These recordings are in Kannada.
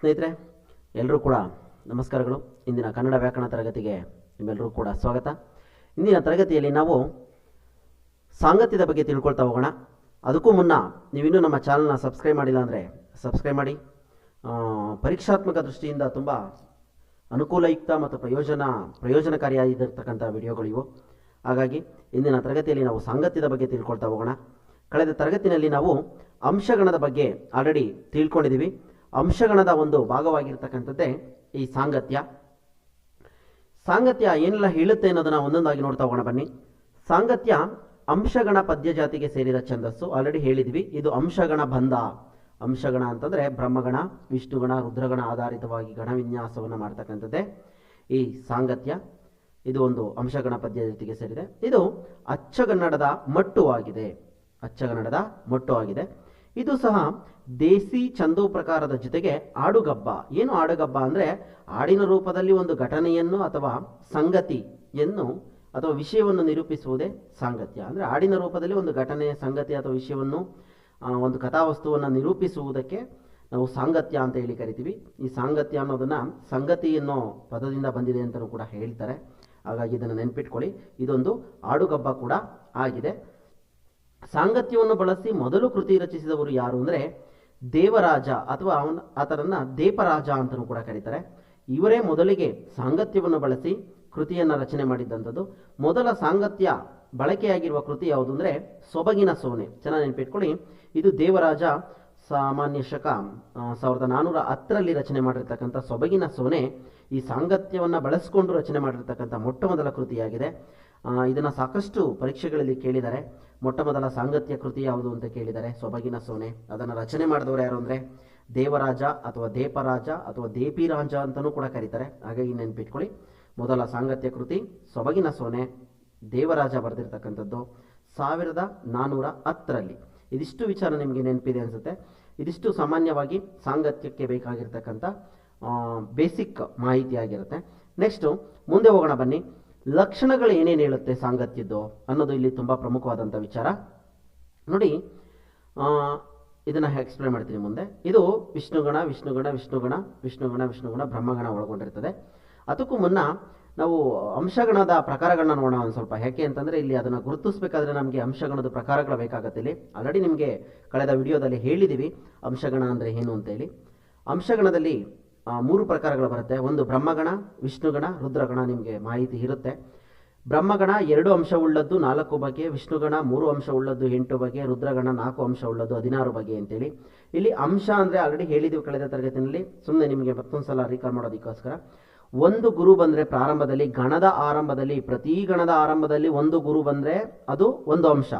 ಸ್ನೇಹಿತರೆ ಎಲ್ಲರೂ ಕೂಡ ನಮಸ್ಕಾರಗಳು. ಇಂದಿನ ಕನ್ನಡ ವ್ಯಾಕರಣ ತರಗತಿಗೆ ನಿಮ್ಮೆಲ್ಲರೂ ಕೂಡ ಸ್ವಾಗತ. ಇಂದಿನ ತರಗತಿಯಲ್ಲಿ ನಾವು ಸಾಂಗತ್ಯದ ಬಗ್ಗೆ ತಿಳ್ಕೊಳ್ತಾ ಹೋಗೋಣ. ಅದಕ್ಕೂ ಮುನ್ನ ನೀವಿನ್ನೂ ನಮ್ಮ ಚಾನಲ್ನ ಸಬ್ಸ್ಕ್ರೈಬ್ ಮಾಡಿಲ್ಲ ಅಂದರೆ ಸಬ್ಸ್ಕ್ರೈಬ್ ಮಾಡಿ. ಪರೀಕ್ಷಾತ್ಮಕ ದೃಷ್ಟಿಯಿಂದ ತುಂಬ ಅನುಕೂಲಯುಕ್ತ ಮತ್ತು ಪ್ರಯೋಜನ, ಪ್ರಯೋಜನಕಾರಿಯಾಗಿರ್ತಕ್ಕಂಥ ವಿಡಿಯೋಗಳು ಇವು. ಹಾಗಾಗಿ ಇಂದಿನ ತರಗತಿಯಲ್ಲಿ ನಾವು ಸಾಂಗತ್ಯದ ಬಗ್ಗೆ ತಿಳ್ಕೊಳ್ತಾ ಹೋಗೋಣ. ಕಳೆದ ತರಗತಿನಲ್ಲಿ ನಾವು ಅಂಶಗಣದ ಬಗ್ಗೆ ಆಲ್ರೆಡಿ ತಿಳ್ಕೊಂಡಿದ್ದೀವಿ. ಅಂಶಗಣದ ಒಂದು ಭಾಗವಾಗಿರ್ತಕ್ಕಂಥದ್ದೇ ಈ ಸಾಂಗತ್ಯ. ಸಾಂಗತ್ಯ ಏನೆಲ್ಲ ಹೇಳುತ್ತೆ ಅನ್ನೋದನ್ನ ಒಂದೊಂದಾಗಿ ನೋಡ್ತಾ ಹೋಗೋಣ ಬನ್ನಿ. ಸಾಂಗತ್ಯ ಅಂಶಗಣ ಪದ್ಯ ಜಾತಿಗೆ ಸೇರಿದ ಛಂದಸ್ಸು. ಆಲ್ರೆಡಿ ಹೇಳಿದ್ವಿ, ಇದು ಅಂಶಗಣ ಬಂಧ. ಅಂಶಗಣ ಅಂತಂದ್ರೆ ಬ್ರಹ್ಮಗಣ, ವಿಷ್ಣುಗಣ, ರುದ್ರಗಣ ಆಧಾರಿತವಾಗಿ ಗಣವಿನ್ಯಾಸವನ್ನು ಮಾಡ್ತಕ್ಕಂಥದ್ದೇ ಈ ಸಾಂಗತ್ಯ. ಇದು ಒಂದು ಅಂಶಗಣ ಪದ್ಯ ಜಾತಿಗೆ ಸೇರಿದೆ. ಇದು ಅಚ್ಚಗನ್ನಡದ ಮಟ್ಟು ಆಗಿದೆ. ಅಚ್ಚಗನ್ನಡದ ಮಟ್ಟು ಆಗಿದೆ. ಇದು ಸಹ ದೇಸಿ ಚಂದು ಪ್ರಕಾರದ ಜೊತೆಗೆ ಆಡುಗಬ್ಬ. ಏನು ಆಡುಗಬ್ಬ ಅಂದರೆ ಹಾಡಿನ ರೂಪದಲ್ಲಿ ಒಂದು ಘಟನೆಯನ್ನು ಅಥವಾ ಸಂಗತಿಯನ್ನು ಅಥವಾ ವಿಷಯವನ್ನು ನಿರೂಪಿಸುವುದೇ ಸಾಂಗತ್ಯ. ಅಂದರೆ ಹಾಡಿನ ರೂಪದಲ್ಲಿ ಒಂದು ಘಟನೆ, ಸಂಗತಿ ಅಥವಾ ವಿಷಯವನ್ನು ಒಂದು ಕಥಾವಸ್ತುವನ್ನು ನಿರೂಪಿಸುವುದಕ್ಕೆ ನಾವು ಸಾಂಗತ್ಯ ಅಂತ ಹೇಳಿ ಕರಿತೀವಿ. ಈ ಸಾಂಗತ್ಯ ಅನ್ನೋದನ್ನು ಸಂಗತಿ ಅನ್ನೋ ಪದದಿಂದ ಬಂದಿದೆ ಅಂತಲೂ ಕೂಡ ಹೇಳ್ತಾರೆ. ಹಾಗಾಗಿ ಇದನ್ನು ನೆನ್ಪಿಟ್ಕೊಳ್ಳಿ. ಇದೊಂದು ಆಡುಗಬ್ಬ ಕೂಡ ಆಗಿದೆ. ಸಾಂಗತ್ಯವನ್ನು ಬಳಸಿ ಮೊದಲು ಕೃತಿ ರಚಿಸಿದವರು ಯಾರು ಅಂದರೆ ದೇವರಾಜ ಅಥವಾ ಅವನ ಆತನನ್ನ ದೇಪರಾಜ ಅಂತಲೂ ಕೂಡ ಕರೀತಾರೆ. ಇವರೇ ಮೊದಲಿಗೆ ಸಾಂಗತ್ಯವನ್ನು ಬಳಸಿ ಕೃತಿಯನ್ನ ರಚನೆ ಮಾಡಿದ್ದಂಥದ್ದು. ಮೊದಲ ಸಾಂಗತ್ಯ ಬಳಕೆಯಾಗಿರುವ ಕೃತಿ ಯಾವುದು ಅಂದರೆ ಸೊಬಗಿನ ಸೋನೆ. ಚೆನ್ನಾಗಿ ನೆನಪಿಟ್ಕೊಳ್ಳಿ. ಇದು ದೇವರಾಜ ಸಾಮಾನ್ಯ ಶಕ ಸಾವಿರದ ನಾನ್ನೂರ ಹತ್ತರಲ್ಲಿ ರಚನೆ ಮಾಡಿರ್ತಕ್ಕಂಥ ಸೊಬಗಿನ ಸೋನೆ. ಈ ಸಾಂಗತ್ಯವನ್ನು ಬಳಸಿಕೊಂಡು ರಚನೆ ಮಾಡಿರ್ತಕ್ಕಂಥ ಮೊಟ್ಟ ಮೊದಲ ಕೃತಿಯಾಗಿದೆ. ಇದನ್ನ ಸಾಕಷ್ಟು ಪರೀಕ್ಷೆಗಳಲ್ಲಿ ಕೇಳಿದ್ದಾರೆ. ಮೊಟ್ಟ ಮೊದಲ ಸಾಂಗತ್ಯ ಕೃತಿ ಯಾವುದು ಅಂತ ಕೇಳಿದರೆ ಸೊಬಗಿನ ಸೋನೆ. ಅದನ್ನು ರಚನೆ ಮಾಡಿದವರು ಯಾರು ಅಂದರೆ ದೇವರಾಜ ಅಥವಾ ದೇಪರಾಜ ಅಥವಾ ದೇಪಿರಾಜ ಅಂತಲೂ ಕೂಡ ಕರೀತಾರೆ. ಹಾಗಾಗಿ ನೆನ್ಪಿಟ್ಕೊಳ್ಳಿ. ಮೊದಲ ಸಾಂಗತ್ಯ ಕೃತಿ, ಸೊಬಗಿನ ಸೋನೆ, ದೇವರಾಜ ಬರೆದಿರ್ತಕ್ಕಂಥದ್ದು ಸಾವಿರದ ನಾನ್ನೂರ ಹತ್ತರಲ್ಲಿ. ಇದಿಷ್ಟು ವಿಚಾರ ನಿಮಗೆ ನೆನಪಿದೆ ಅನಿಸುತ್ತೆ. ಇದಿಷ್ಟು ಸಾಮಾನ್ಯವಾಗಿ ಸಾಂಗತ್ಯಕ್ಕೆ ಬೇಕಾಗಿರ್ತಕ್ಕಂಥ ಬೇಸಿಕ್ ಮಾಹಿತಿ ಆಗಿರುತ್ತೆ. ನೆಕ್ಸ್ಟು ಮುಂದೆ ಹೋಗೋಣ ಬನ್ನಿ. ಲಕ್ಷಣಗಳು ಏನೇನು ಹೇಳುತ್ತೆ ಸಾಂಗತ್ಯದ್ದು ಅನ್ನೋದು ಇಲ್ಲಿ ತುಂಬ ಪ್ರಮುಖವಾದಂಥ ವಿಚಾರ. ನೋಡಿ ಇದನ್ನು ಎಕ್ಸ್ಪ್ಲೇನ್ ಮಾಡ್ತೀನಿ ಮುಂದೆ. ಇದು ವಿಷ್ಣುಗಣ ವಿಷ್ಣುಗಣ ವಿಷ್ಣುಗಣ ವಿಷ್ಣುಗಣ ವಿಷ್ಣುಗಣ ಬ್ರಹ್ಮಗಣ ಒಳಗೊಂಡಿರ್ತದೆ. ಅದಕ್ಕೂ ಮುನ್ನ ನಾವು ಅಂಶಗಣದ ಪ್ರಕಾರಗಳನ್ನ ನೋಡೋಣ ಒಂದು ಸ್ವಲ್ಪ. ಯಾಕೆ ಅಂತಂದರೆ ಇಲ್ಲಿ ಅದನ್ನು ಗುರುತಿಸಬೇಕಾದ್ರೆ ನಮಗೆ ಅಂಶಗಣದ ಪ್ರಕಾರಗಳು ಬೇಕಾಗತ್ತೆ ಇಲ್ಲಿ. ಆಲ್ರೆಡಿ ನಿಮಗೆ ಕಳೆದ ವಿಡಿಯೋದಲ್ಲಿ ಹೇಳಿದ್ದೀವಿ ಅಂಶಗಣ ಅಂದರೆ ಏನು ಅಂತೇಳಿ ಅಂಶಗಣದಲ್ಲಿ ಮೂರು ಪ್ರಕಾರಗಳು ಬರುತ್ತೆ. ಒಂದು ಬ್ರಹ್ಮಗಣ, ವಿಷ್ಣುಗಣ, ರುದ್ರಗಣ ನಿಮಗೆ ಮಾಹಿತಿ ಇರುತ್ತೆ. ಬ್ರಹ್ಮಗಣ ಎರಡು ಅಂಶವುಳ್ಳದ್ದು ನಾಲ್ಕು ಬಗೆ, ವಿಷ್ಣುಗಣ ಮೂರು ಅಂಶವುಳ್ಳದ್ದು ಎಂಟು ಬಗೆ, ರುದ್ರಗಣ ನಾಲ್ಕು ಅಂಶವುಳ್ಳದ್ದು ಹದಿನಾರು ಬಗೆ ಅಂತೇಳಿ. ಇಲ್ಲಿ ಅಂಶ ಅಂದರೆ ಆಲ್ರೆಡಿ ಹೇಳಿದ್ವಿ ಕಳೆದ ತರಗತಿಯಲ್ಲಿ ಸುಮ್ಮನೆ ನಿಮಗೆ ಮತ್ತೊಂದು ಸಲ ರಿಕಾಲ್ ಮಾಡೋದಕ್ಕೋಸ್ಕರ. ಒಂದು ಗುರು ಬಂದರೆ ಪ್ರಾರಂಭದಲ್ಲಿ, ಗಣದ ಆರಂಭದಲ್ಲಿ, ಪ್ರತಿ ಗಣದ ಆರಂಭದಲ್ಲಿ ಒಂದು ಗುರು ಬಂದರೆ ಅದು ಒಂದು ಅಂಶ.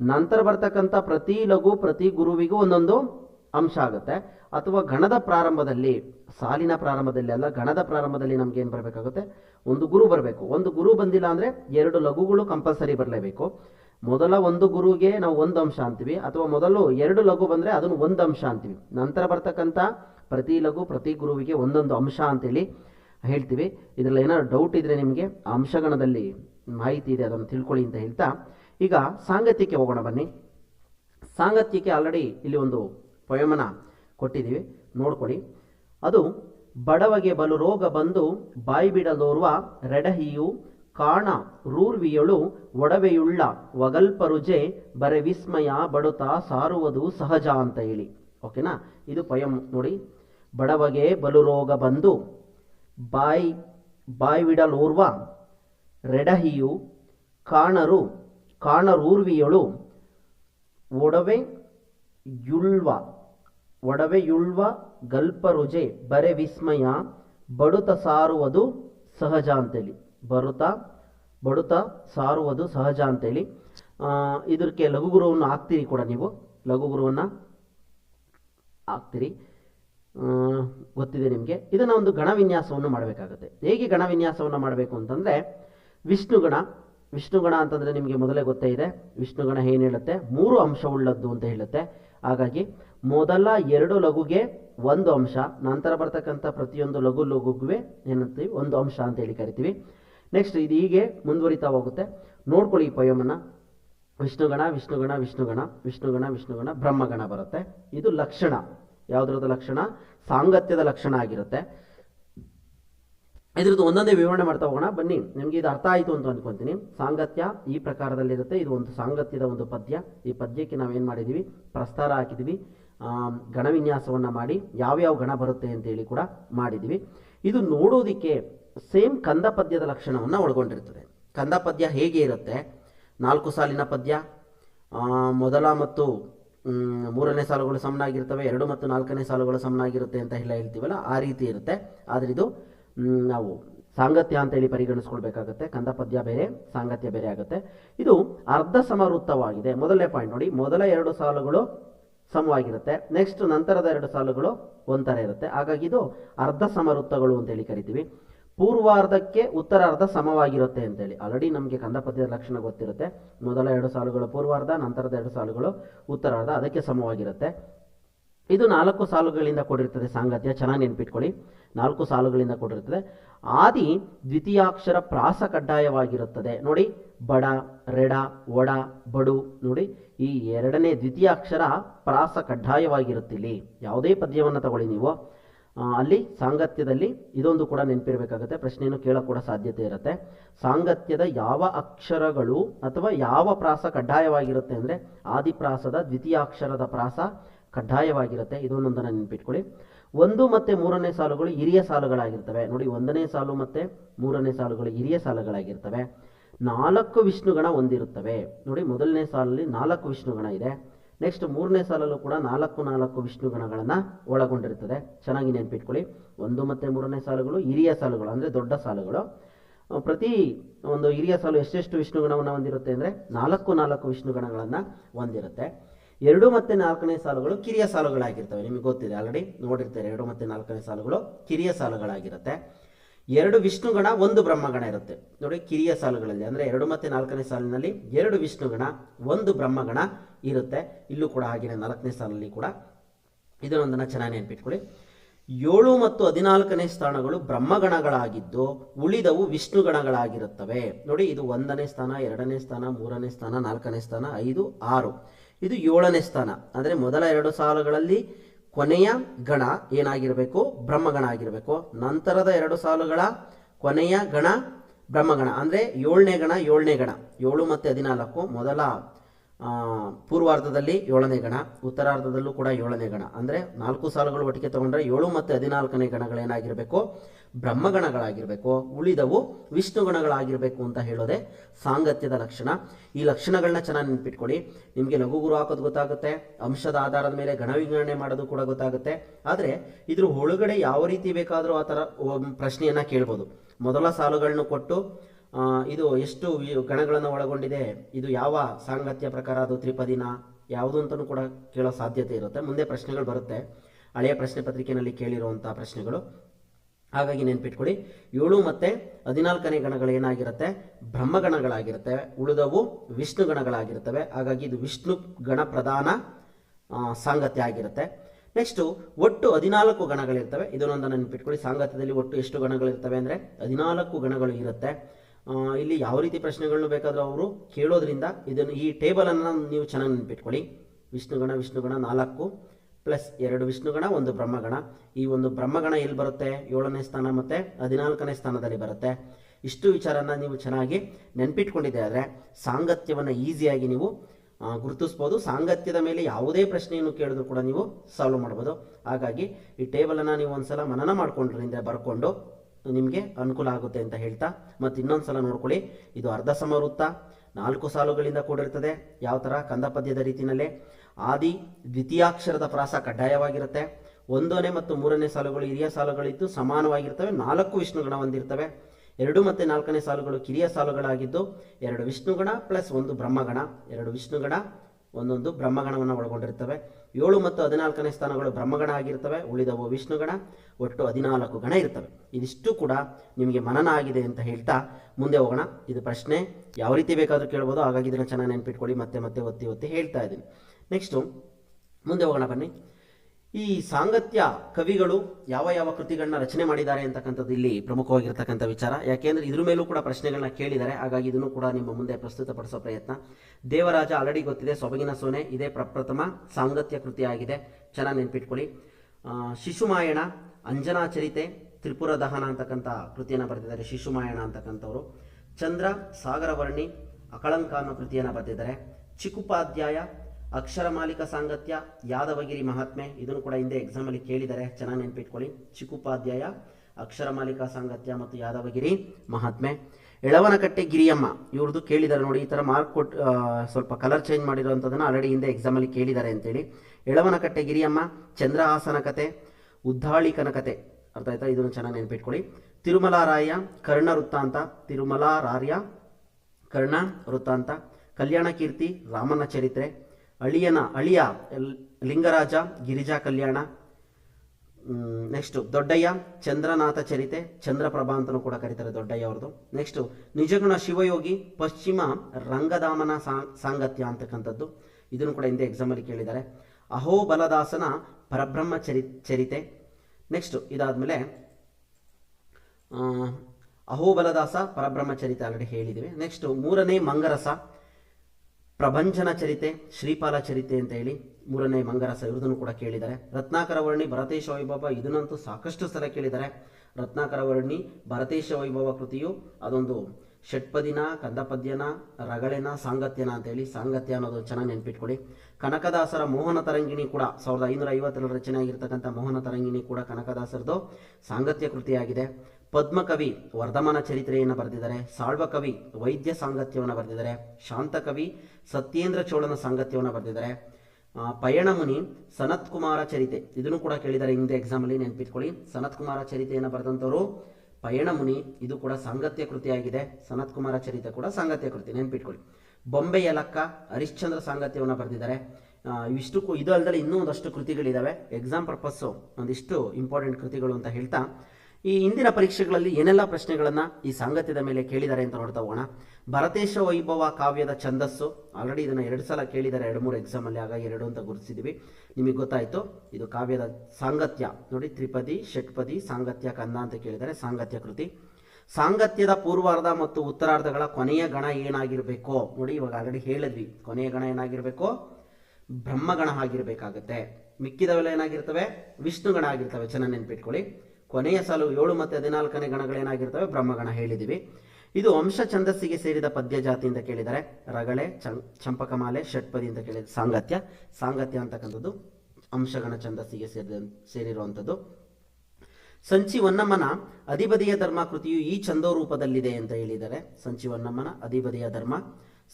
ನಂತರ ಬರ್ತಕ್ಕಂಥ ಪ್ರತಿ ಲಘು, ಪ್ರತಿ ಗುರುವಿಗೂ ಒಂದೊಂದು ಅಂಶ ಆಗುತ್ತೆ. ಅಥವಾ ಗಣದ ಪ್ರಾರಂಭದಲ್ಲಿ, ಸಾಲಿನ ಪ್ರಾರಂಭದಲ್ಲಿ ಅಲ್ಲ, ಗಣದ ಪ್ರಾರಂಭದಲ್ಲಿ ನಮ್ಗೆ ಏನು ಬರಬೇಕಾಗುತ್ತೆ? ಒಂದು ಗುರು ಬರಬೇಕು. ಒಂದು ಗುರು ಬಂದಿಲ್ಲ ಅಂದ್ರೆ ಎರಡು ಲಘುಗಳು ಕಂಪಲ್ಸರಿ ಬರಲೇಬೇಕು. ಮೊದಲ ಒಂದು ಗುರುಗೆ ನಾವು ಒಂದು ಅಂಶ ಅಂತೀವಿ, ಅಥವಾ ಮೊದಲು ಎರಡು ಲಘು ಬಂದ್ರೆ ಅದನ್ನು ಒಂದು ಅಂಶ ಅಂತೀವಿ. ನಂತರ ಬರ್ತಕ್ಕಂಥ ಪ್ರತಿ ಲಘು, ಪ್ರತಿ ಗುರುವಿಗೆ ಒಂದೊಂದು ಅಂಶ ಅಂತೇಳಿ ಹೇಳ್ತೀವಿ. ಇದರಲ್ಲಿ ಏನಾದ್ರು ಡೌಟ್ ಇದ್ರೆ ನಿಮಗೆ ಅಂಶಗಣದಲ್ಲಿ ಮಾಹಿತಿ ಇದೆ, ಅದನ್ನು ತಿಳ್ಕೊಳ್ಳಿ ಅಂತ ಹೇಳ್ತಾ, ಈಗ ಸಾಂಗತ್ಯಕ್ಕೆ ಹೋಗೋಣ ಬನ್ನಿ. ಸಾಂಗತ್ಯಕ್ಕೆ ಆಲ್ರೆಡಿ ಇಲ್ಲಿ ಒಂದು ಪೊಯಮನ ಕೊಟ್ಟಿದ್ದೀವಿ. ನೋಡ್ಕೊಳ್ಳಿ. ಅದು ಬಡವಗೆ ಬಲು ರೋಗ ಬಂದು ಬಾಯಿ ಬಿಡದೋರ್ವ ರೆಡಹಿಯು ಕಾಣ ರೂರ್ವಿಯಳು ಒಡವೆಯುಳ್ಳ ವಗಲ್ಪರುಜೆ ಬರೆ ವಿಸ್ಮಯ ಬಡುತ ಸಾರುವುದು ಸಹಜ ಅಂತ ಹೇಳಿ. ಓಕೆನಾ? ಇದು ಪೊಯಮ್ ನೋಡಿ. ಬಡವಗೆ ಬಲು ರೋಗ ಬಂದು ಬಾಯಿ ಬಾಯಿ ಬಿಡಲೋರ್ವ ರೆಡಹಿಯು ಕಾಣರು ಕಾಣರೂರ್ವಿಯಳು ಒಡವೆ ಯುಳ್ವ ಒಡವೆಯುಳ್ವ ಗಲ್ಪರುಜೆ ಬರೆ ವಿಸ್ಮಯ, ಬಡುತ ಸಾರುವುದು ಸಹಜ ಅಂತೇಳಿ. ಬರುತ, ಬಡುತ ಸಾರುವುದು ಸಹಜ ಅಂತೇಳಿ. ಇದಕ್ಕೆ ಲಘುಗುರುವನ್ನು ಹಾಕ್ತೀರಿ ಕೂಡ ನೀವು. ಲಘುಗುರುವನ್ನು ಹಾಕ್ತೀರಿ. ಗೊತ್ತಿದೆ ನಿಮಗೆ. ಇದನ್ನ ಒಂದು ಗಣವಿನ್ಯಾಸವನ್ನು ಮಾಡಬೇಕಾಗುತ್ತೆ. ಹೇಗೆ ಗಣವಿನ್ಯಾಸವನ್ನು ಮಾಡಬೇಕು ಅಂತಂದರೆ, ವಿಷ್ಣುಗಣ ವಿಷ್ಣುಗಣ ಅಂತಂದರೆ ನಿಮಗೆ ಮೊದಲೇ ಗೊತ್ತೇ ಇದೆ. ವಿಷ್ಣುಗಣ ಏನು ಹೇಳುತ್ತೆ? ಮೂರು ಅಂಶವುಳ್ಳದ್ದು ಅಂತ ಹೇಳುತ್ತೆ. ಹಾಗಾಗಿ ಮೊದಲ ಎರಡು ಲಘುಗೆ ಒಂದು ಅಂಶ, ನಂತರ ಬರ್ತಕ್ಕಂಥ ಪ್ರತಿಯೊಂದು ಲಘು ಲಘುಗುವೆ ಏನಂತೀವಿ? ಒಂದು ಅಂಶ ಅಂತ ಹೇಳಿ ಕರಿತೀವಿ. ನೆಕ್ಸ್ಟ್ ಇದು ಹೀಗೆ ಮುಂದುವರಿತಾ ಹೋಗುತ್ತೆ. ನೋಡ್ಕೊಳ್ಳಿ ಈ ಪೊಯಮನ್ನ ವಿಷ್ಣುಗಣ ವಿಷ್ಣುಗಣ ವಿಷ್ಣುಗಣ ವಿಷ್ಣುಗಣ ವಿಷ್ಣುಗಣ, ಬ್ರಹ್ಮಗಣ ಬರುತ್ತೆ. ಇದು ಲಕ್ಷಣ. ಯಾವುದ್ರದ್ದು ಲಕ್ಷಣ? ಸಾಂಗತ್ಯದ ಲಕ್ಷಣ ಆಗಿರುತ್ತೆ. ಇದ್ರದ್ದು ಒಂದೊಂದೇ ವಿವರಣೆ ಮಾಡ್ತಾ ಹೋಗೋಣ. ಬನ್ನಿ, ನಿಮಗೆ ಇದು ಅರ್ಥ ಆಯಿತು ಅಂತ ಅನ್ಕೊಂತೀನಿ. ಸಾಂಗತ್ಯ ಈ ಪ್ರಕಾರದಲ್ಲಿರುತ್ತೆ. ಇದು ಒಂದು ಸಾಂಗತ್ಯದ ಒಂದು ಪದ್ಯ. ಈ ಪದ್ಯಕ್ಕೆ ನಾವೇನು ಮಾಡಿದ್ದೀವಿ ಪ್ರಸ್ತಾರ ಹಾಕಿದ್ದೀವಿ ಗಣವಿನ್ಯಾಸವನ್ನು ಮಾಡಿ ಯಾವ್ಯಾವ ಗಣ ಬರುತ್ತೆ ಅಂತೇಳಿ ಕೂಡ ಮಾಡಿದ್ದೀವಿ ಇದು ನೋಡೋದಕ್ಕೆ ಸೇಮ್ ಕಂದ ಪದ್ಯದ ಲಕ್ಷಣವನ್ನು ಒಳಗೊಂಡಿರ್ತದೆ. ಕಂದ ಪದ್ಯ ಹೇಗೆ ಇರುತ್ತೆ? ನಾಲ್ಕು ಸಾಲಿನ ಪದ್ಯ ಮೊದಲ ಮತ್ತು ಮೂರನೇ ಸಾಲುಗಳು ಸಮನಾಗಿರ್ತವೆ, ಎರಡು ಮತ್ತು ನಾಲ್ಕನೇ ಸಾಲುಗಳು ಸಮನಾಗಿರುತ್ತೆ ಅಂತ ಎಲ್ಲ ಹೇಳ್ತೀವಲ್ಲ, ಆ ರೀತಿ ಇರುತ್ತೆ. ಆದರೆ ಇದು ನಾವು ಸಾಂಗತ್ಯ ಅಂತೇಳಿ ಪರಿಗಣಿಸ್ಕೊಳ್ಬೇಕಾಗುತ್ತೆ ಕಂದ ಪದ್ಯ ಬೇರೆ, ಸಾಂಗತ್ಯ ಬೇರೆ ಆಗುತ್ತೆ. ಇದು ಅರ್ಧ ಸಮವೃತ್ತವಾಗಿದೆ ಮೊದಲನೇ ಪಾಯಿಂಟ್ ನೋಡಿ, ಮೊದಲ ಎರಡು ಸಾಲುಗಳು ಸಮವಾಗಿರುತ್ತೆ. ನೆಕ್ಸ್ಟ್ ನಂತರದ ಎರಡು ಸಾಲುಗಳು ಒಂಥರ ಇರುತ್ತೆ. ಹಾಗಾಗಿ ಇದು ಅರ್ಧ ಸಮವೃತ್ತಗಳು ಅಂತೇಳಿ ಕರಿತೀವಿ. ಪೂರ್ವಾರ್ಧಕ್ಕೆ ಉತ್ತರಾರ್ಧ ಸಮವಾಗಿರುತ್ತೆ ಅಂತೇಳಿ. ಆಲ್ರೆಡಿ ನಮಗೆ ಕಂದ ಪದ್ಯದ ಲಕ್ಷಣ ಗೊತ್ತಿರುತ್ತೆ. ಮೊದಲ ಎರಡು ಸಾಲುಗಳು ಪೂರ್ವಾರ್ಧ, ನಂತರದ ಎರಡು ಸಾಲುಗಳು ಉತ್ತರಾರ್ಧ, ಅದಕ್ಕೆ ಸಮವಾಗಿರುತ್ತೆ. ಇದು ನಾಲ್ಕು ಸಾಲುಗಳಿಂದ ಕೊಡಿರ್ತದೆ ಸಾಂಗತ್ಯ. ಚೆನ್ನಾಗಿ ನೆನ್ಪಿಟ್ಕೊಳ್ಳಿ. ನಾಲ್ಕು ಸಾಲುಗಳಿಂದ ಕೊಡಿರ್ತದೆ. ಆದಿ ದ್ವಿತೀಯಾಕ್ಷರ ಪ್ರಾಸ ಕಡ್ಡಾಯವಾಗಿರುತ್ತದೆ. ನೋಡಿ ಬಡ, ರೆಡ, ಒಡ, ಬಡು ನೋಡಿ ಈ ಎರಡನೇ ದ್ವಿತೀಯಾಕ್ಷರ ಪ್ರಾಸ ಕಡ್ಡಾಯವಾಗಿರುತ್ತಿಲ್ಲಿ ಯಾವುದೇ ಪದ್ಯವನ್ನು ತಗೊಳ್ಳಿ ನೀವು. ಅಲ್ಲಿ ಸಾಂಗತ್ಯದಲ್ಲಿ ಇದೊಂದು ಕೂಡ ನೆನಪಿರಬೇಕಾಗುತ್ತೆ. ಪ್ರಶ್ನೆಯನ್ನು ಕೇಳೋ ಕೂಡ ಸಾಧ್ಯತೆ ಇರುತ್ತೆ. ಸಾಂಗತ್ಯದ ಯಾವ ಅಕ್ಷರಗಳು ಅಥವಾ ಯಾವ ಪ್ರಾಸ ಕಡ್ಡಾಯವಾಗಿರುತ್ತೆ ಅಂದರೆ ಆದಿಪ್ರಾಸದ ದ್ವಿತೀಯಾಕ್ಷರದ ಪ್ರಾಸ ಕಡ್ಡಾಯವಾಗಿರುತ್ತೆ. ಇದೊಂದೊಂದನ್ನು ನೆನಪಿಟ್ಕೊಳ್ಳಿ. ಒಂದು ಮತ್ತು ಮೂರನೇ ಸಾಲುಗಳು ಹಿರಿಯ ಸಾಲುಗಳಾಗಿರ್ತವೆ. ನೋಡಿ, ಒಂದನೇ ಸಾಲು ಮತ್ತು ಮೂರನೇ ಸಾಲುಗಳು ಹಿರಿಯ ಸಾಲುಗಳಾಗಿರ್ತವೆ. ನಾಲ್ಕು ವಿಷ್ಣುಗಣ ಹೊಂದಿರುತ್ತವೆ ನೋಡಿ, ಮೊದಲನೇ ಸಾಲಲ್ಲಿ ನಾಲ್ಕು ವಿಷ್ಣುಗಣ ಇದೆ. ನೆಕ್ಸ್ಟ್ ಮೂರನೇ ಸಾಲಲ್ಲೂ ಕೂಡ ನಾಲ್ಕು ನಾಲ್ಕು ವಿಷ್ಣುಗಣಗಳನ್ನು ಒಳಗೊಂಡಿರುತ್ತದೆ. ಚೆನ್ನಾಗಿ ನೆನ್ಪಿಟ್ಕೊಳ್ಳಿ. ಒಂದು ಮತ್ತು ಮೂರನೇ ಸಾಲುಗಳು, ಹಿರಿಯ ಸಾಲುಗಳು, ಅಂದರೆ ದೊಡ್ಡ ಸಾಲುಗಳು. ಪ್ರತಿ ಒಂದು ಹಿರಿಯ ಸಾಲು ಎಷ್ಟೆಷ್ಟು ವಿಷ್ಣುಗಣವನ್ನು ಹೊಂದಿರುತ್ತೆ ಅಂದರೆ ನಾಲ್ಕು ನಾಲ್ಕು ವಿಷ್ಣುಗಣಗಳನ್ನು ಹೊಂದಿರುತ್ತೆ. ಎರಡು ಮತ್ತು ನಾಲ್ಕನೇ ಸಾಲುಗಳು ಕಿರಿಯ ಸಾಲುಗಳಾಗಿರ್ತವೆ. ನಿಮಗೆ ಗೊತ್ತಿದೆ ಆಲ್ರೆಡಿ ನೋಡಿರ್ತಾರೆ. ಎರಡು ಮತ್ತು ನಾಲ್ಕನೇ ಸಾಲುಗಳು ಕಿರಿಯ ಸಾಲುಗಳಾಗಿರುತ್ತೆ. ಎರಡು ವಿಷ್ಣುಗಣ ಒಂದು ಬ್ರಹ್ಮಗಣ ಇರುತ್ತೆ. ನೋಡಿ, ಕಿರಿಯ ಸಾಲುಗಳಲ್ಲಿ, ಅಂದರೆ ಎರಡು ಮತ್ತು ನಾಲ್ಕನೇ ಸಾಲಿನಲ್ಲಿ ಎರಡು ವಿಷ್ಣುಗಣ, ಒಂದು ಬ್ರಹ್ಮಗಣ ಇರುತ್ತೆ. ಇಲ್ಲೂ ಕೂಡ ಹಾಗೆಯೇ ನಾಲ್ಕನೇ ಸಾಲಲ್ಲಿ ಕೂಡ ಇದನ್ನೊಂದನ್ನು ಚೆನ್ನಾಗಿ ನೆನ್ಪಿಟ್ಕೊಳ್ಳಿ. ಏಳು ಮತ್ತು ಹದಿನಾಲ್ಕನೇ ಸ್ಥಾನಗಳು ಬ್ರಹ್ಮಗಣಗಳಾಗಿದ್ದು ಉಳಿದವು ವಿಷ್ಣುಗಣಗಳಾಗಿರುತ್ತವೆ. ನೋಡಿ, ಇದು ಒಂದನೇ ಸ್ಥಾನ, ಎರಡನೇ ಸ್ಥಾನ, ಮೂರನೇ ಸ್ಥಾನ, ನಾಲ್ಕನೇ ಸ್ಥಾನ, ಐದು, ಆರು. ಇದು ಏಳನೇ ಸ್ಥಾನ. ಅಂದರೆ ಮೊದಲ ಎರಡು ಸಾಲುಗಳಲ್ಲಿ ಕೊನೆಯ ಗಣ ಏನಾಗಿರಬೇಕು? ಬ್ರಹ್ಮಗಣ ಆಗಿರಬೇಕು. ನಂತರದ ಎರಡು ಸಾಲುಗಳ ಕೊನೆಯ ಗಣ, ಬ್ರಹ್ಮಗಣ. ಅಂದರೆ ಏಳನೇ ಗಣ ಏಳನೇ ಗಣ. ಏಳು ಮತ್ತು ಹದಿನಾಲ್ಕು. ಮೊದಲ ಪೂರ್ವಾರ್ಧದಲ್ಲಿ ಏಳನೇ ಗಣ, ಉತ್ತರಾರ್ಧದಲ್ಲೂ ಕೂಡ ಏಳನೇ ಗಣ. ಅಂದರೆ ನಾಲ್ಕು ಸಾಲುಗಳು ಒಟ್ಟಿಗೆ ತಗೊಂಡ್ರೆ ಏಳು ಮತ್ತು ಹದಿನಾಲ್ಕನೇ ಗಣಗಳೇನಾಗಿರಬೇಕು? ಬ್ರಹ್ಮಗಣಗಳಾಗಿರಬೇಕು, ಉಳಿದವು ವಿಷ್ಣುಗಣಗಳಾಗಿರಬೇಕು ಅಂತ ಹೇಳೋದೇ ಸಾಂಗತ್ಯದ ಲಕ್ಷಣ. ಈ ಲಕ್ಷಣಗಳನ್ನ ಚೆನ್ನಾಗಿ ನೆನ್ಪಿಟ್ಕೊಳ್ಳಿ. ನಿಮಗೆ ಲಘುಗುರು ಹಾಕೋದು ಗೊತ್ತಾಗುತ್ತೆ, ಅಂಶದ ಆಧಾರದ ಮೇಲೆ ಗಣವಿಂಗಡಣೆ ಮಾಡೋದು ಕೂಡ ಗೊತ್ತಾಗುತ್ತೆ. ಆದರೆ ಇದ್ರ ಒಳಗಡೆ ಯಾವ ರೀತಿ ಬೇಕಾದರೂ ಆ ಥರ ಪ್ರಶ್ನೆಯನ್ನು ಕೇಳ್ಬೋದು. ಮೊದಲ ಸಾಲುಗಳನ್ನು ಕೊಟ್ಟು ಇದು ಎಷ್ಟು ಗಣಗಳನ್ನು ಒಳಗೊಂಡಿದೆ, ಇದು ಯಾವ ಸಾಂಗತ್ಯ ಪ್ರಕಾರ, ಅದು ತ್ರಿಪದಿನ, ಯಾವುದು ಅಂತಲೂ ಕೂಡ ಕೇಳೋ ಸಾಧ್ಯತೆ ಇರುತ್ತೆ. ಮುಂದೆ ಪ್ರಶ್ನೆಗಳು ಬರುತ್ತೆ. ಹಳೆಯ ಪ್ರಶ್ನೆ ಪತ್ರಿಕೆಯಲ್ಲಿ ಕೇಳಿರುವಂಥ ಪ್ರಶ್ನೆಗಳು. ಹಾಗಾಗಿ ನೆನ್ಪಿಟ್ಕೊಳ್ಳಿ. ಏಳು ಮತ್ತು ಹದಿನಾಲ್ಕನೇ ಗಣಗಳು ಏನಾಗಿರುತ್ತೆ? ಬ್ರಹ್ಮಗಣಗಳಾಗಿರುತ್ತೆ. ಉಳಿದವು ವಿಷ್ಣು ಗಣಗಳಾಗಿರುತ್ತವೆ ಹಾಗಾಗಿ ಇದು ವಿಷ್ಣು ಗಣ ಪ್ರಧಾನ ಸಾಂಗತ್ಯ ಆಗಿರುತ್ತೆ. ನೆಕ್ಸ್ಟು ಒಟ್ಟು ಹದಿನಾಲ್ಕು ಗಣಗಳಿರ್ತವೆ. ಇದನ್ನೊಂದು ನೆನ್ಪಿಟ್ಕೊಳ್ಳಿ. ಸಾಂಗತ್ಯದಲ್ಲಿ ಒಟ್ಟು ಎಷ್ಟು ಗಣಗಳಿರ್ತವೆ ಅಂದರೆ ಹದಿನಾಲ್ಕು ಗಣಗಳು ಇರುತ್ತೆ. ಇಲ್ಲಿ ಯಾವ ರೀತಿ ಪ್ರಶ್ನೆಗಳನ್ನು ಬೇಕಾದರೂ ಅವರು ಕೇಳೋದ್ರಿಂದ ಇದನ್ನು ಈ ಟೇಬಲನ್ನು ನೀವು ಚೆನ್ನಾಗಿ ನೆನ್ಪಿಟ್ಕೊಳ್ಳಿ. ವಿಷ್ಣುಗಣ ವಿಷ್ಣುಗಣ ನಾಲ್ಕು. ಪ್ಲಸ್ ಎರಡು ವಿಷ್ಣುಗಣ, ಒಂದು ಬ್ರಹ್ಮಗಣ. ಈ ಒಂದು ಬ್ರಹ್ಮಗಣ ಎಲ್ಲಿ ಬರುತ್ತೆ? ಏಳನೇ ಸ್ಥಾನ ಮತ್ತು ಹದಿನಾಲ್ಕನೇ ಸ್ಥಾನದಲ್ಲಿ ಬರುತ್ತೆ. ಇಷ್ಟು ವಿಚಾರನ ನೀವು ಚೆನ್ನಾಗಿ ನೆನ್ಪಿಟ್ಕೊಂಡಿದ್ದೆ. ಆದರೆ ಸಾಂಗತ್ಯವನ್ನು ಈಸಿಯಾಗಿ ನೀವು ಗುರುತಿಸ್ಬೋದು. ಸಾಂಗತ್ಯದ ಮೇಲೆ ಯಾವುದೇ ಪ್ರಶ್ನೆಯನ್ನು ಕೇಳಿದ್ರು ಕೂಡ ನೀವು ಸಾಲ್ವ್ ಮಾಡ್ಬೋದು. ಹಾಗಾಗಿ ಈ ಟೇಬಲನ್ನು ನೀವು ಒಂದ್ಸಲ ಮನನ ಮಾಡ್ಕೊಂಡ್ರಿಂದ ಬರ್ಕೊಂಡು ನಿಮಗೆ ಅನುಕೂಲ ಆಗುತ್ತೆ ಅಂತ ಹೇಳ್ತಾ ಮತ್ತು ಇನ್ನೊಂದು ಸಲ ನೋಡ್ಕೊಳ್ಳಿ. ಇದು ಅರ್ಧ ಸಮವೃತ್ತ ನಾಲ್ಕು ಸಾಲುಗಳಿಂದ ಕೂಡಿರ್ತದೆ. ಯಾವ ಥರ ಕಂದ ಪದ್ಯದ ರೀತಿಯಲ್ಲೇ ಆದಿ ದ್ವಿತೀಯಾಕ್ಷರದ ಪ್ರಾಸ ಕಡ್ಡಾಯವಾಗಿರುತ್ತೆ. ಒಂದನೇ ಮತ್ತು ಮೂರನೇ ಸಾಲುಗಳು ಹಿರಿಯ ಸಾಲುಗಳಿದ್ದು ಸಮಾನವಾಗಿರ್ತವೆ. ನಾಲ್ಕು ವಿಷ್ಣುಗಣ ಹೊಂದಿರ್ತವೆ. ಎರಡು ಮತ್ತು ನಾಲ್ಕನೇ ಸಾಲುಗಳು ಕಿರಿಯ ಸಾಲುಗಳಾಗಿದ್ದು ಎರಡು ವಿಷ್ಣುಗಣ ಪ್ಲಸ್ ಒಂದು ಬ್ರಹ್ಮಗಣ ಎರಡು ವಿಷ್ಣುಗಣ ಒಂದೊಂದು ಬ್ರಹ್ಮಗಣವನ್ನು ಒಳಗೊಂಡಿರ್ತವೆ. ಏಳು ಮತ್ತು ಹದಿನಾಲ್ಕನೇ ಸ್ಥಾನಗಳು ಬ್ರಹ್ಮಗಣ ಆಗಿರ್ತವೆ. ಉಳಿದವು ವಿಷ್ಣುಗಣ ಒಟ್ಟು ಹದಿನಾಲ್ಕು ಗಣ ಇರ್ತವೆ. ಇದಿಷ್ಟು ಕೂಡ ನಿಮಗೆ ಮನನ ಆಗಿದೆ ಅಂತ ಹೇಳ್ತಾ ಮುಂದೆ ಹೋಗೋಣ. ಇದು ಪ್ರಶ್ನೆ. ಯಾವ ರೀತಿ ಬೇಕಾದರೂ ಕೇಳ್ಬೋದು. ಹಾಗಾಗಿ ಇದನ್ನು ಚೆನ್ನಾಗಿ ನೆನಪಿಟ್ಕೊಳ್ಳಿ. ಮತ್ತೆ ಮತ್ತೆ ಒತ್ತಿ ಒತ್ತಿ ಹೇಳ್ತಾ ಇದ್ದೀನಿ. ನೆಕ್ಸ್ಟು ಮುಂದೆ ಹೋಗೋಣ ಬನ್ನಿ. ಈ ಸಾಂಗತ್ಯ ಕವಿಗಳು ಯಾವ ಯಾವ ಕೃತಿಗಳನ್ನ ರಚನೆ ಮಾಡಿದ್ದಾರೆ ಅಂತಕ್ಕಂಥದ್ದು ಇಲ್ಲಿ ಪ್ರಮುಖವಾಗಿರ್ತಕ್ಕಂಥ ವಿಚಾರ. ಯಾಕೆಂದ್ರೆ ಇದ್ರ ಮೇಲೂ ಕೂಡ ಪ್ರಶ್ನೆಗಳನ್ನ ಕೇಳಿದ್ದಾರೆ. ಹಾಗಾಗಿ ಇದನ್ನು ಕೂಡ ನಿಮ್ಮ ಮುಂದೆ ಪ್ರಸ್ತುತಪಡಿಸೋ ಪ್ರಯತ್ನ. ದೇವರಾಜ ಆಲ್ರೆಡಿ ಗೊತ್ತಿದೆ, ಸೊಬಗಿನ ಸೋನೆ, ಇದೇ ಪ್ರಪ್ರಥಮ ಸಾಂಗತ್ಯ ಕೃತಿ ಆಗಿದೆ ಚೆನ್ನಾಗಿ ನೆನ್ಪಿಟ್ಕೊಳ್ಳಿ. ಶಿಶುಮಾಯಣ, ಅಂಜನಾ ಚರಿತೆ, ತ್ರಿಪುರ ದಹನ ಅಂತಕ್ಕಂಥ ಕೃತಿಯನ್ನು ಬರೆದಿದ್ದಾರೆ ಶಿಶುಮಾಯಣ ಅಂತಕ್ಕಂಥವ್ರು. ಚಂದ್ರ, ಸಾಗರವರ್ಣಿ, ಅಕಳಂಕ ಅನ್ನೋ ಕೃತಿಯನ್ನು ಬರೆದಿದ್ದಾರೆ. ಚಿಕ್ಕುಪಾಧ್ಯಾಯ ಅಕ್ಷರ ಮಾಲಿಕ ಸಾಂಗತ್ಯ, ಯಾದವಗಿರಿ ಮಹಾತ್ಮೆ, ಇದನ್ನು ಕೂಡ ಹಿಂದೆ ಎಕ್ಸಾಮಲ್ಲಿ ಕೇಳಿದ್ದಾರೆ. ಚೆನ್ನಾಗಿ ನೆನಪಿಟ್ಕೊಳ್ಳಿ. ಚಿಕ್ಕುಪಾಧ್ಯಾಯ, ಅಕ್ಷರ ಮಾಲಿಕ ಸಾಂಗತ್ಯ ಮತ್ತು ಯಾದವಗಿರಿ ಮಹಾತ್ಮೆ. ಎಳವನಕಟ್ಟೆ ಗಿರಿಯಮ್ಮ ಇವ್ರದ್ದು ಕೇಳಿದ್ದಾರೆ ನೋಡಿ, ಈ ಥರ ಮಾರ್ಕ್ ಕೊಟ್ಟು ಸ್ವಲ್ಪ ಕಲರ್ ಚೇಂಜ್ ಮಾಡಿರುವಂಥದ್ದನ್ನು ಆಲ್ರೆಡಿ ಹಿಂದೆ ಎಕ್ಸಾಮಲ್ಲಿ ಕೇಳಿದ್ದಾರೆ ಅಂತೇಳಿ. ಎಳವನಕಟ್ಟೆ ಗಿರಿಯಮ್ಮ, ಚಂದ್ರಹಾಸನ ಕತೆ ಉದ್ದಾಳಿಕನ ಕತೆ ಅರ್ಥ ಆಯ್ತಾ? ಇದನ್ನು ಚೆನ್ನಾಗಿ ನೆನಪಿಟ್ಕೊಳ್ಳಿ. ತಿರುಮಲಾರಾಯ ಕರ್ಣ ವೃತ್ತಾಂತ ತಿರುಮಲಾರಾರ್ಯ ಕರ್ಣ ವೃತ್ತಾಂತ ಕಲ್ಯಾಣ ಕೀರ್ತಿ ರಾಮನ ಚರಿತ್ರೆ ಅಳಿಯನ, ಅಳಿಯ ಲಿಂಗರಾಜ, ಗಿರಿಜಾ ಕಲ್ಯಾಣ ನೆಕ್ಸ್ಟ್ ದೊಡ್ಡಯ್ಯ, ಚಂದ್ರನಾಥ ಚರಿತೆ, ಚಂದ್ರಪ್ರಭಾ ಅಂತಲೂ ಕೂಡ ಕರೀತಾರೆ ದೊಡ್ಡಯ್ಯ ಅವ್ರದ್ದು ನೆಕ್ಸ್ಟ್ ನಿಜಗುಣ ಶಿವಯೋಗಿ, ಪಶ್ಚಿಮ ರಂಗಧಾಮನ ಸಾ- ಸಾಂಗತ್ಯ ಅಂತಕ್ಕಂಥದ್ದು. ಇದನ್ನು ಕೂಡ ಹಿಂದೆ ಎಕ್ಸಾಮಲ್ಲಿ ಕೇಳಿದ್ದಾರೆ. ಅಹೋಬಲದಾಸನ ಪರಬ್ರಹ್ಮ ಚರಿ, ಚರಿತೆ. ನೆಕ್ಸ್ಟ್ ಇದಾದ್ಮೇಲೆ ಅಹೋ ಅಹೋಬಲದಾಸ ಪರಬ್ರಹ್ಮ ಚರಿತೆ ಆಲ್ರೆಡಿ ಹೇಳಿದ್ದೀವಿ ನೆಕ್ಸ್ಟ್ ಮೂರನೇ ಮಂಗರಸ. ಪ್ರಭಂಜನ ಚರಿತೆ, ಶ್ರೀಪಾಲ ಚರಿತೆ ಅಂತ ಹೇಳಿ ಮೂರನೇ ಮಂಗರಸ ಇವ್ರದನ್ನು ಕೂಡ ಕೇಳಿದ್ದಾರೆ. ರತ್ನಾಕರ ವರ್ಣಿ, ಭರತೇಶ ವೈಭವ, ಇದನ್ನಂತೂ ಸಾಕಷ್ಟು ಸಲ ಕೇಳಿದ್ದಾರೆ. ರತ್ನಾಕರ ವರ್ಣಿ, ಭರತೇಶ ವೈಭವ ಕೃತಿಯು ಅದೊಂದು ಷಟ್ಪದಿನ, ಕಂದಪದ್ಯನ, ರಗಳೆನ, ಸಾಂಗತ್ಯನ ಅಂತೇಳಿ ಸಾಂಗತ್ಯ ಅನ್ನೋದು ಚೆನ್ನಾಗಿ ನೆನ್ಪಿಟ್ಕೊಳ್ಳಿ. ಕನಕದಾಸರ ಮೋಹನ ತರಂಗಿಣಿ ಕೂಡ ಸಾವಿರದ ಐನೂರ ಐವತ್ತೆರಡು ರಚನೆ ಆಗಿರ್ತಕ್ಕಂಥ ಮೋಹನ ತರಂಗಿಣಿ ಕೂಡ ಕನಕದಾಸರದು ಸಾಂಗತ್ಯ ಕೃತಿಯಾಗಿದೆ. ಪದ್ಮಕವಿ ವರ್ಧಮಾನ ಚರಿತ್ರೆಯನ್ನು ಬರೆದಿದ್ದಾರೆ ಸಾಳ್ವ ಕವಿ ವೈದ್ಯ ಸಾಂಗತ್ಯವನ್ನು ಬರೆದಿದ್ದಾರೆ, ಶಾಂತಕವಿ ಸತ್ಯೇಂದ್ರ ಚೋಳನ ಸಾಂಗತ್ಯವನ್ನು ಬರೆದಿದ್ದಾರೆ. ಪಯಣಮುನಿ ಸನತ್ ಕುಮಾರ ಚರಿತೆ, ಇದನ್ನು ಕೂಡ ಕೇಳಿದ್ದಾರೆ ಹಿಂದೆ ಎಕ್ಸಾಮಲ್ಲಿ ನೆನಪಿಟ್ಕೊಳ್ಳಿ. ಸನತ್ ಕುಮಾರ ಚರಿತೆಯನ್ನು ಬರೆದಂಥವರು ಪಯಣಮುನಿ, ಇದು ಕೂಡ ಸಾಂಗತ್ಯ ಕೃತಿಯಾಗಿದೆ. ಸನತ್ ಕುಮಾರ ಚರಿತೆ ಕೂಡ ಸಾಂಗತ್ಯ ಕೃತಿ, ನೆನ್ಪಿಟ್ಕೊಳ್ಳಿ. ಬೊಂಬೆ ಯಲಕ್ಕ ಹರಿಶ್ಚಂದ್ರ ಸಾಂಗತ್ಯವನ್ನು ಬರೆದಿದ್ದಾರೆ. ಇಷ್ಟು ಇದು ಅಲ್ಲದೆ ಇನ್ನೂ ಒಂದಷ್ಟು ಕೃತಿಗಳಿದ್ದಾವೆ ಎಕ್ಸಾಮ್ ಪರ್ಪಸ್ಸು ಒಂದಿಷ್ಟು ಇಂಪಾರ್ಟೆಂಟ್ ಕೃತಿಗಳು ಅಂತ ಹೇಳ್ತಾ ಈ ಇಂದಿನ ಪರೀಕ್ಷೆಗಳಲ್ಲಿ ಏನೆಲ್ಲ ಪ್ರಶ್ನೆಗಳನ್ನು ಈ ಸಾಂಗತ್ಯದ ಮೇಲೆ ಕೇಳಿದ್ದಾರೆ ಅಂತ ನೋಡ್ತಾ ಹೋಗೋಣ. ಭರತೇಶ ವೈಭವ ಕಾವ್ಯದ ಛಂದಸ್ಸು. ಆಲ್ರೆಡಿ ಇದನ್ನು ಎರಡು ಸಲ ಕೇಳಿದ್ದಾರೆ, ಎರಡು ಮೂರು ಎಕ್ಸಾಮಲ್ಲಿ ಆಗ ಎರಡು ಅಂತ ಗುರುತಿಸಿದ್ದೀವಿ ನಿಮಗೆ ಗೊತ್ತಾಯಿತು, ಇದು ಕಾವ್ಯದ ಸಾಂಗತ್ಯ. ನೋಡಿ, ತ್ರಿಪದಿ, ಷಟ್ಪದಿ, ಸಾಂಗತ್ಯ ಕಂದ ಅಂತ ಕೇಳಿದ್ದಾರೆ, ಸಾಂಗತ್ಯ ಕೃತಿ. ಸಾಂಗತ್ಯದ ಪೂರ್ವಾರ್ಧ ಮತ್ತು ಉತ್ತರಾರ್ಧಗಳ ಕೊನೆಯ ಗಣ ಏನಾಗಿರಬೇಕು, ನೋಡಿ, ಇವಾಗ ಆಲ್ರೆಡಿ ಹೇಳಿದ್ವಿ, ಕೊನೆಯ ಗಣ ಏನಾಗಿರಬೇಕು, ಬ್ರಹ್ಮಗಣ ಆಗಿರಬೇಕಾಗತ್ತೆ. ಮಿಕ್ಕಿದವೆಲ್ಲ ಏನಾಗಿರ್ತವೆ? ವಿಷ್ಣುಗಣ ಆಗಿರ್ತವೆ, ಚೆನ್ನಾಗಿ ನೆನ್ಪಿಟ್ಕೊಳ್ಳಿ. ಕೊನೆಯ ಸಾಲು ಏಳು ಮತ್ತು ಹದಿನಾಲ್ಕನೇ ಗಣಗಳೇನಾಗಿರ್ತವೆ ಬ್ರಹ್ಮಗಣ ಹೇಳಿದ್ದೀವಿ ಇದು ವಂಶ ಛಂದಸ್ಸಿಗೆ ಸೇರಿದ ಪದ್ಯ ಜಾತಿಯಿಂದ ಅಂತ ಕೇಳಿದ್ದಾರೆ ರಗಳೆ ಚಂಪಕಮಾಲೆ ಷಟ್ಪದಿ ಅಂತ ಕೇಳಿದ ಸಾಂಗತ್ಯ. ಸಾಂಗತ್ಯ ಅಂತಕ್ಕಂಥದ್ದು ಅಂಶಗಣ ಛಂದಸ್ಸಿಗೆ ಸೇರಿದ, ಸೇರಿರುವಂಥದ್ದು. ಸಂಚಿ ಹೊನ್ನಮ್ಮನ ಅಧಿಬದಿಯ ಧರ್ಮ ಕೃತಿಯು ಈ ಛಂದೋ ರೂಪದಲ್ಲಿದೆ ಅಂತ ಹೇಳಿದರೆ ಸಂಚಿ ಹೊನ್ನಮ್ಮನ ಅಧಿಬದಿಯ ಧರ್ಮ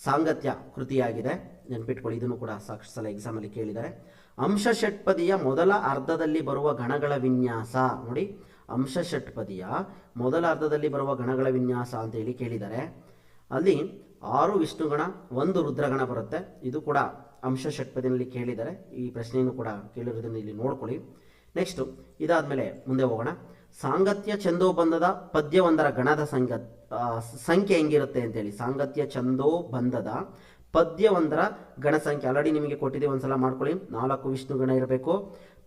ಸಾಂಗತ್ಯ ಕೃತಿಯಾಗಿದೆ. ನೆನ್ಪಿಟ್ಕೊಳ್ಳಿ, ಇದನ್ನು ಕೂಡ ಸಾಕಷ್ಟು ಸಲ ಎಕ್ಸಾಮಲ್ಲಿ ಕೇಳಿದ್ದಾರೆ. ಅಂಶ ಷಟ್ಪದಿಯ ಮೊದಲ ಅರ್ಧದಲ್ಲಿ ಬರುವ ಗಣಗಳ ವಿನ್ಯಾಸ. ನೋಡಿ ಅಂಶ ಷಟ್ಪದಿಯ ಮೊದಲ ಅರ್ಧದಲ್ಲಿ ಬರುವ ಗಣಗಳ ವಿನ್ಯಾಸ ಅಂತ ಹೇಳಿ ಕೇಳಿದ್ದಾರೆ. ಅಲ್ಲಿ ಆರು ವಿಷ್ಣುಗಣ, ಒಂದು ರುದ್ರಗಣ ಬರುತ್ತೆ. ಇದು ಕೂಡ ಅಂಶ ಷಟ್ಪದಿನಲ್ಲಿ ಕೇಳಿದ್ದಾರೆ. ಈ ಪ್ರಶ್ನೆಯನ್ನು ಕೂಡ ಕೇಳಿರೋದನ್ನು ಇಲ್ಲಿ ನೋಡ್ಕೊಳ್ಳಿ. ನೆಕ್ಸ್ಟ್ ಇದಾದ್ಮೇಲೆ ಮುಂದೆ ಹೋಗೋಣ. ಸಾಂಗತ್ಯ ಛಂದೋಬಂಧದ ಪದ್ಯವೊಂದರ ಗಣದ ಸಂಗ ಸಂಖ್ಯೆ ಹೆಂಗಿರುತ್ತೆ ಅಂತೇಳಿ. ಸಾಂಗತ್ಯ ಛಂದೋಬಂಧದ ಒಂದರ ಗಣ ಸಂಖ್ಯೆ. ಆಲ್ರೆಡಿ ನಿಮಗೆ ಕೊಟ್ಟಿದ್ದೀವಿ ಒಂದ್ಸಲ ಮಾಡ್ಕೊಳ್ಳಿ. ನಾಲ್ಕು ವಿಷ್ಣು ಗಣ ಇರಬೇಕು,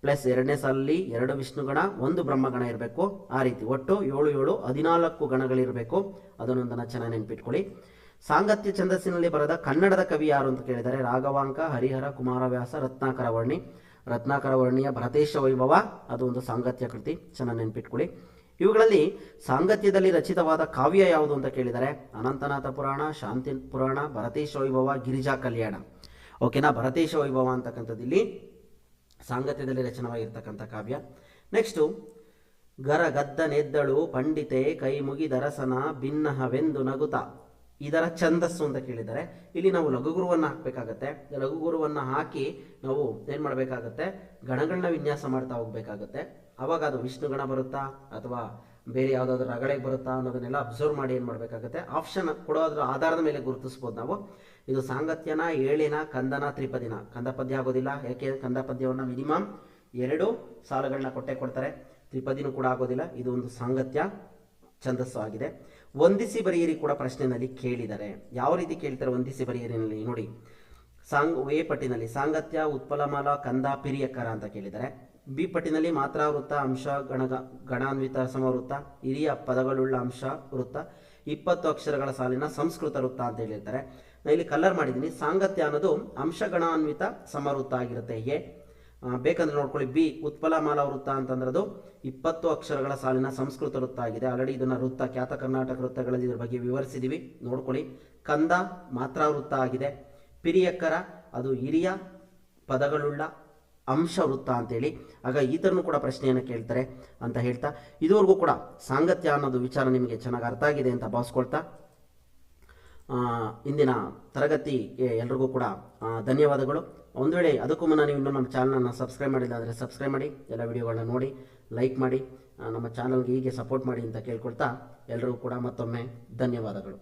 ಪ್ಲಸ್ ಎರಡನೇ ಸಾಲಲ್ಲಿ ಎರಡು ವಿಷ್ಣು ಗಣ, ಒಂದು ಬ್ರಹ್ಮಗಣ ಇರಬೇಕು. ಆ ರೀತಿ. ಒಟ್ಟು ಏಳು ಏಳು, ಹದಿನಾಲ್ಕು ಗಣಗಳಿರಬೇಕು. ಅದನ್ನೊಂದನ್ನು ಚೆನ್ನಾಗಿ ನೆನ್ಪಿಟ್ಕೊಳ್ಳಿ. ಸಾಂಗತ್ಯ ಛಂದಸ್ಸಿನಲ್ಲಿ ಬರೆದ ಕನ್ನಡದ ಕವಿ ಯಾರು ಅಂತ ಕೇಳಿದರೆ, ರಾಘವಾಂಕ, ಹರಿಹರ, ಕುಮಾರವ್ಯಾಸ ರತ್ನಾಕರ ವರ್ಣಿ ರತ್ನಾಕರ ವರ್ಣಿಯ ಭರತೇಶ ವೈಭವ, ಅದು ಒಂದು ಸಾಂಗತ್ಯ ಕೃತಿ. ಚೆನ್ನಾಗಿ ನೆನ್ಪಿಟ್ಕೊಳ್ಳಿ. ಇವುಗಳಲ್ಲಿ ಸಾಂಗತ್ಯದಲ್ಲಿ ರಚಿತವಾದ ಕಾವ್ಯ ಯಾವುದು ಅಂತ ಕೇಳಿದರೆ ಅನಂತನಾಥ ಪುರಾಣ, ಶಾಂತಿ ಪುರಾಣ ಭರತೇಶ ವೈಭವ ಗಿರಿಜಾ ಕಲ್ಯಾಣ. ಓಕೆನಾ ಭರತೇಶ ವೈಭವ ಅಂತಕ್ಕಂಥದ್ದು ಇಲ್ಲಿ ಸಾಂಗತ್ಯದಲ್ಲಿ ರಚನವಾಗಿರ್ತಕ್ಕಂಥ ಕಾವ್ಯ. ನೆಕ್ಸ್ಟು ಗರ ಗದ್ದ ನೆದ್ದಳು, ಪಂಡಿತೆ ಕೈ ಮುಗಿದರಸನ ಭಿನ್ನಹವೆಂದು ನಗುತ. ಇದರ ಛಂದಸ್ಸು ಅಂತ ಕೇಳಿದರೆ ಇಲ್ಲಿ ನಾವು ಲಘುಗುರುವನ್ನು ಹಾಕಬೇಕಾಗತ್ತೆ. ಲಘುಗುರುವನ್ನು ಹಾಕಿ ನಾವು ಏನು ಮಾಡಬೇಕಾಗತ್ತೆ? ಗಣಗಳನ್ನ ವಿನ್ಯಾಸ ಮಾಡ್ತಾ ಹೋಗ್ಬೇಕಾಗತ್ತೆ. ಅವಾಗ ಅದು ವಿಷ್ಣು ಗಣ ಬರುತ್ತಾ ಅಥವಾ ಬೇರೆ ಯಾವುದಾದ್ರೂ ರಗಳೆಗೆ ಬರುತ್ತಾ ಅನ್ನೋದನ್ನೆಲ್ಲ ಅಬ್ಸರ್ವ್ ಮಾಡಿ ಏನು ಮಾಡಬೇಕಾಗುತ್ತೆ? ಆಪ್ಷನ್ ಕೊಡೋದ್ರ ಆಧಾರದ ಮೇಲೆ ಗುರುತಿಸ್ಬೋದು ನಾವು. ಇದು ಸಾಂಗತ್ಯನ, ಏಳಿನ, ಕಂದನ, ತ್ರಿಪದಿನ. ಕಂದ ಪದ್ಯ ಆಗೋದಿಲ್ಲ. ಯಾಕೆ? ಕಂದ ಪದ್ಯವನ್ನು ಮಿನಿಮಮ್ ಎರಡು ಸಾಲುಗಳನ್ನ ಕೊಟ್ಟೆ ಕೊಡ್ತಾರೆ. ತ್ರಿಪದಿನೂ ಕೂಡ ಆಗೋದಿಲ್ಲ. ಇದು ಒಂದು ಸಾಂಗತ್ಯ ಛಂದಸ್ಸು ಆಗಿದೆ. ವಂದಿಸಿ ಬರೆಯಿರಿ ಕೂಡ ಪ್ರಶ್ನೆಯಲ್ಲಿ ಕೇಳಿದ್ದಾರೆ ಯಾವ ರೀತಿ ಕೇಳ್ತಾರೆ ವಂದಿಸಿ ಬರೆಯಿರಿನಲ್ಲಿ? ನೋಡಿ. ಸಾಂಗ್ ವೇ ಪಟ್ಟಿನಲ್ಲಿ ಸಾಂಗತ್ಯ, ಉತ್ಪಲಮಾಲ, ಕಂದ ಪಿರಿಯಕರ ಅಂತ ಕೇಳಿದ್ದಾರೆ ಬಿ ಪಟ್ಟಿನಲ್ಲಿ ಮಾತ್ರ ವೃತ್ತ ಅಂಶ ಗಣಗ ಗಣಾನ್ವಿತ ಸಮವೃತ್ತ, ಹಿರಿಯ ಪದಗಳುಳ್ಳ ಅಂಶ ವೃತ್ತ, ಇಪ್ಪತ್ತು ಅಕ್ಷರಗಳ ಸಾಲಿನ ಸಂಸ್ಕೃತ ವೃತ್ತ ಅಂತ ಹೇಳಿರ್ತಾರೆ. ನಾನು ಇಲ್ಲಿ ಕಲರ್ ಮಾಡಿದ್ದೀನಿ. ಸಾಂಗತ್ಯ ಅನ್ನೋದು ಅಂಶಗಣಾನ್ವಿತ ಸಮವೃತ್ತ ಆಗಿರುತ್ತೆ. ಎ ಬೇಕಂದ್ರೆ ನೋಡ್ಕೊಳ್ಳಿ. ಬಿ, ಉತ್ಪಲಮಾಲ ವೃತ್ತ ಅಂತಂದ್ರೆ ಅದು ಇಪ್ಪತ್ತು ಅಕ್ಷರಗಳ ಸಾಲಿನ ಸಂಸ್ಕೃತ ವೃತ್ತ ಆಗಿದೆ. ಆಲ್ರೆಡಿ ಇದನ್ನ ವೃತ್ತ, ಖ್ಯಾತ ಕರ್ನಾಟಕ ವೃತ್ತಗಳಲ್ಲಿ ಇದ್ರ ಬಗ್ಗೆ ವಿವರಿಸಿದೀವಿ. ನೋಡ್ಕೊಳ್ಳಿ. ಕಂದ ಮಾತ್ರ ವೃತ್ತ ಆಗಿದೆ. ಪಿರಿಯಕ್ಕರ, ಅದು ಹಿರಿಯ ಪದಗಳುಳ್ಳ ಅಂಶ ವೃತ್ತ ಅಂತೇಳಿ. ಆಗ ಈ ಥರನೂ ಕೂಡ ಪ್ರಶ್ನೆಯನ್ನು ಕೇಳ್ತಾರೆ ಅಂತ ಹೇಳ್ತಾ, ಇದುವರೆಗೂ ಕೂಡ ಸಾಂಗತ್ಯ ಅನ್ನೋದು ವಿಚಾರ ನಿಮಗೆ ಚೆನ್ನಾಗಿ ಅರ್ಥ ಆಗಿದೆ ಅಂತ ಭಾವಿಸ್ಕೊಳ್ತಾ ಇಂದಿನ ತರಗತಿ ಎಲ್ರಿಗೂ ಕೂಡ ಧನ್ಯವಾದಗಳು. ಒಂದು ವೇಳೆ ಅದಕ್ಕೂ ಮುನ್ನ ನೀವು ಇನ್ನೂ ನಮ್ಮ ಚಾನಲನ್ನು ಸಬ್ಸ್ಕ್ರೈಬ್ ಮಾಡಿಲ್ಲ ಸಬ್ಸ್ಕ್ರೈಬ್ ಮಾಡಿ, ಎಲ್ಲ ವಿಡಿಯೋಗಳನ್ನ ನೋಡಿ ಲೈಕ್ ಮಾಡಿ ನಮ್ಮ ಚಾನಲ್ಗೆ ಹೀಗೆ ಸಪೋರ್ಟ್ ಮಾಡಿ ಅಂತ ಕೇಳ್ಕೊಳ್ತಾ ಎಲ್ರಿಗೂ ಕೂಡ ಮತ್ತೊಮ್ಮೆ ಧನ್ಯವಾದಗಳು.